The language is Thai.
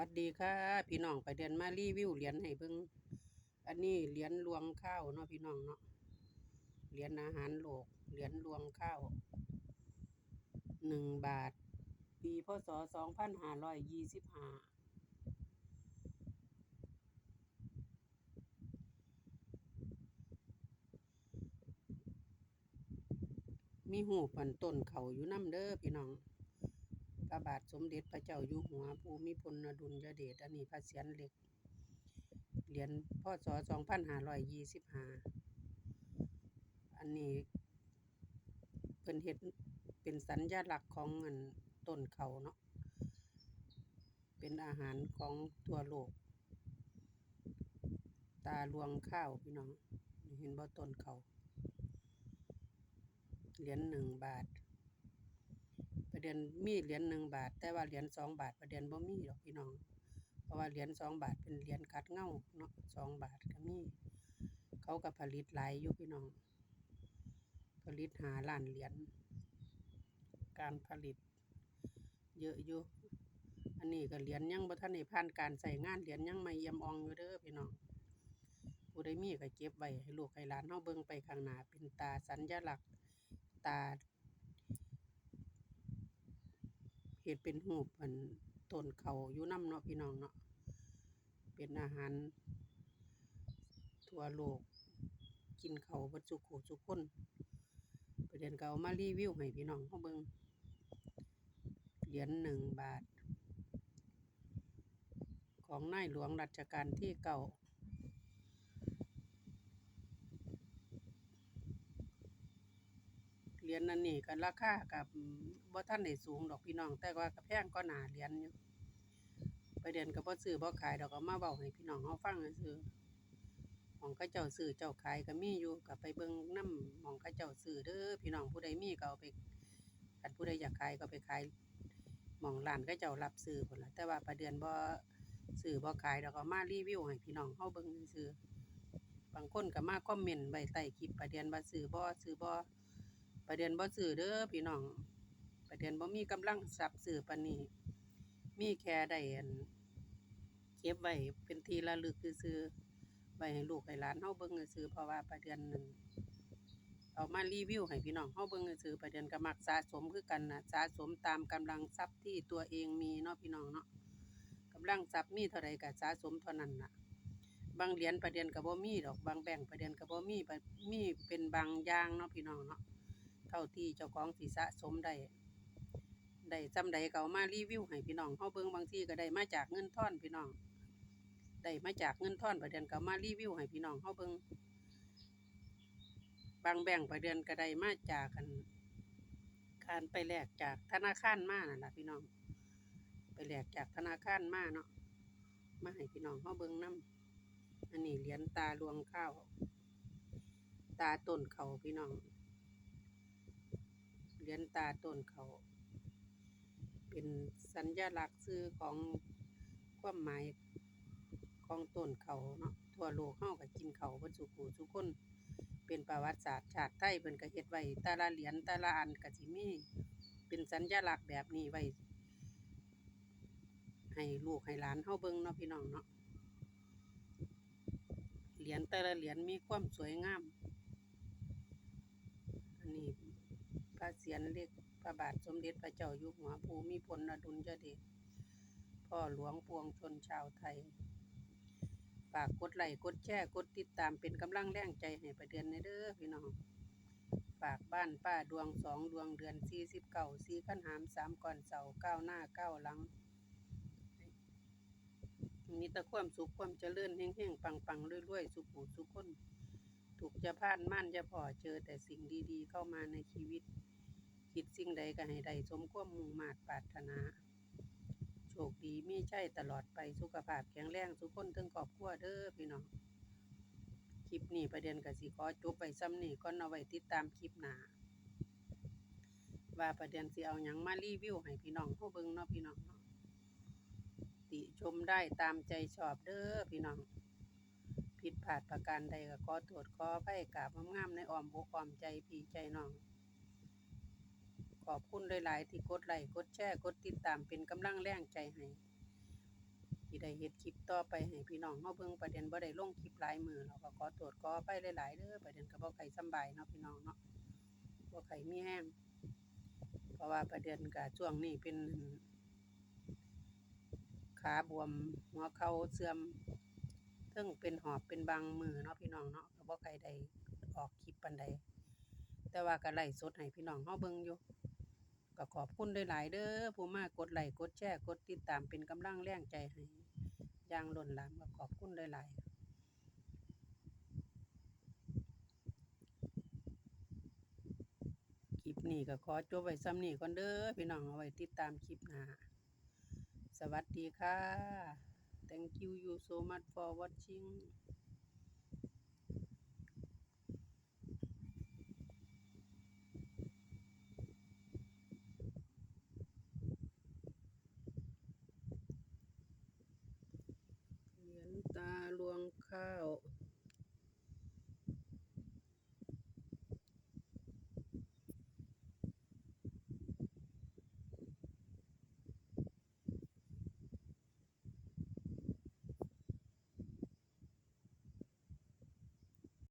วัสดีค่ะ พี่น้องไปเดินมารีวิวเหรียญให้เบิ่งอันนี้เหรียญรวงข้าวเนาะพี่น้องเนาะเหรียญอาหารโลกเหรียญรวงข้าวหนึ่งบาท ปีพศสองพันห้าร้อยยี่สิบห้ามีหูปันต้นเขาอยู่น้ำเด้อพี่น้อง พระบาทสมเด็จพระเจ้าอยู่หัวภูมิพลอดุลยเดชอันนี้พระเศียรเหล็ก เหรียญพศสองพันห้าร้อยยี่สิบห้าอันนี้เป็นเฮ็ดเป็นสัญญลักษณ์ของอันต้นเขาเนาะ เป็นอาหารของทั่วโลก ตาลวงข้าวพี่น้อง เห็นบ่ต้นเขา เหรียญหนึ่งบาท ระเด็นมีเหรียญหนึ่งบาท แต่ว่าเหรียญสองบาทประเด็นบ่มีหรอกพี่น้อง เพราะว่าเหรียญสองบาทเป็นเหรียญขัดเงาเนาะสองบาทก็มี เขาก็ผลิตหลายอยู่พี่น้อง ผลิตหาล้านเหรียญการผลิต เยอะอยู่อันนี้ก็เหรียญยังบ่ทันได้ผ่านการใช้งานเหรียญยังไม่เยี่ยมอองอยู่เด้อพี่น้องผู้ใดมีก็เก็บไว้ให้ลูกให้หลานเฮาเบิ่งไปข้างหน้าเป็นตาสัญลักษณ์ ตา เฮ็ดเป็นรูปอันต้นเขาอยู่น้ำเนาะพี่น้องเนาะเป็นอาหาร ทั่วโลก กินเขาเบิดซุผู้ซุคนประเด็นก็เอามารีวิวให้พี่น้องเฮาเบิงเหรียญหนึ่งบาท ของในหลวงรัชกาลที่เก้าเหรียญอันนี้ก็ราคาก็บ่ ทันได้สูงดอกพี่น้อง แต่ว่าก็แพงกว่าหนาเหรียญอยู่ประเด็นก็บ่ซื้อบ่ขายดอกเอามาเว้าให้พี่น้องเฮาฟังซื่อหม้องเขาเจ้าซื้อเจ้าขายก็มีอยู่ก็ไปเบิ่งนำหม้องเขาเจ้าซื้อเด้อพี่น้องผู้ใดมีก็เอาไปคันผู้ใดอยากขายก็ไปขายหม้องร้านเขาเจ้ารับซื้อพุ่นละแต่ว่าประเด็นบ่ซื้อบ่ขายดอกเอามารีวิวให้พี่น้องเฮาเบิ่งซื่อบางคนก็มาคอมเมนต์ไว้ใต้คลิปประเด็นว่าซื้อบ่ซื้อบ่ประเด็นบ่ซื้อเด้อพี่น้อง เด็นบ่มีกำลังทรัพย์ซื้อปานนี้ มีแค่ได้อันเก็บไว้เป็นที่ระลึกซื่อไว้ให้ลูกให้หลานเฮาเบิ่งซื่อเพราะว่าประเด็นนั้นเอามารีวิวให้พี่น้องเฮาเบิ่งซื่อประเด็นก็มักสะสมคือกันน่ะสะสมตามกำลังทรัพย์ที่ตัวเองมีเนาะพี่น้องเนาะกำลังทรัพย์มีเท่าใดก็สะสมเท่านั้นน่ะ บางเหรียญประเด็นก็บ่มีดอกบางแบงประเด็นก็บ่มีมีเป็นบางอย่างเนาะพี่น้องเนาะเท่าที่เจ้าของสิสะสมได้ ได้จำใดก็เอามารีวิวให้พี่น้องเฮาเบิ่งบางทีก็ได้มาจากเงินทอนพี่น้องได้มาจากเงินทอนประเด็นก็เอามารีวิวให้พี่น้องเฮาเบิ่งบางแบ่งประเด็นก็ได้มาจากกันการไปแลกจากธนาคารมานั่นล่ะพี่น้อง ไปแลกจากธนาคารมาเนาะมาให้พี่น้องเฮาเบิ่งนํอันนี้เหรียญตาลวงข้าวตาต้นเขาพี่น้องเหรียญตาต้นเขา เป็นสัญญลักษณ์ชื่อของความหมายของต้นเขาเนาะทั่วโลกเฮาก็กินเขาเบิดซุผู้ซุคนเป็นประวัติศาสตร์ชาติไทยเพิ่นก็เฮ็ดไว้แต่ละเหรียญแต่ละอันก็สิมีเป็นสัญญลักษณ์แบบนี้ไว้ ให้ลูกให้หลานเฮาเบิ่งเนาะพี่น้องเนาะเหรียญแต่ละเหรียญมีความสวยงาม อันนี้พระเศียรเล็ก ระบาทสมเด็จพระเจ้าอยู่หัวภูมิพลอดุลยเดชพ่อหลวงปวงชนชาวไทยฝากกดไลค์กดแชร์กดติดตามเป็นกำลังแรงใจให้ประเดือนในเด้อพี่น้องฝากบ้านป้าดวงสองดวงเดือนสี่สิบเก้าสี่ขันหามสามก่อนเสาเก้าหน้าเก้าหลังมีแต่ความสุขความเจริญแห่งๆปังๆรวยๆสุขหูสุขคนถูกจะพานม่นจะพอเจอแต่สิ่งดีๆ เข้ามาในชีวิต คิดสิ่งใดก็ให้ได้สมความมุ่งมาตรปรารถนา โชคดีมีใช่ตลอดไปสุขภาพแข็งแรงสุขคนทั้งครอบครัวเด้อพี่น้อง คลิปนี้ประเด็นกสิขอจบไปซ้ำนี่ก่อนเอาไว้ติดตามคลิปหน้าว่าประเด็นสิเอาหยังมารีวิวให้พี่น้องเฮาเบิ่งเนาะพี่น้องเนาะติชมได้ตามใจชอบเด้อพี่น้องผิดพลาดประการใดก็ขอโทษขออภัยกราบงามๆในอ้อมอกอ้อมใจพี่ใจน้อง ขอบคุณหลาย ๆ ที่กดไลค์กดแชร์กดติดตามเป็นกำลังแรงใจให้สิได้เฮ็ดคลิปต่อไปให้พี่น้องเฮาเบิ่งประเด็นบ่ได้ลงคลิปหลายมือแล้วก็ขอโทษขออภัยหลาย ๆเด้อประเด็นก็บ่ค่สำบายเนาะพี่น้องเนาะบ่ค่มีแรงเพราะว่าประเด็นก็ช่วงนี้เป็นขาบวมหัวเข่าเสื่อมเทิงเป็นหอบเป็นบางมือเนาะพี่น้องเนาะก็บ่ค่อยได้ออกคลิปปานใดแต่ว่าก็ไลฟ์สดให้พี่น้องเฮาเบิ่งอยู่ ก็ขอบคุณหลาย ๆ เด้อผู้มากดไลค์กดแชร์กดติดตามเป็นกำลังแรงใจให้อย่างล้นหลามก็ขอบคุณหลาย ๆคลิปนี้ก็ขอจบไว้ซ้ำนี้ก่อนเด้อพี่น้องเอาไว้ติดตามคลิปหน้าสวัสดีค่ะ thank you you so much for watching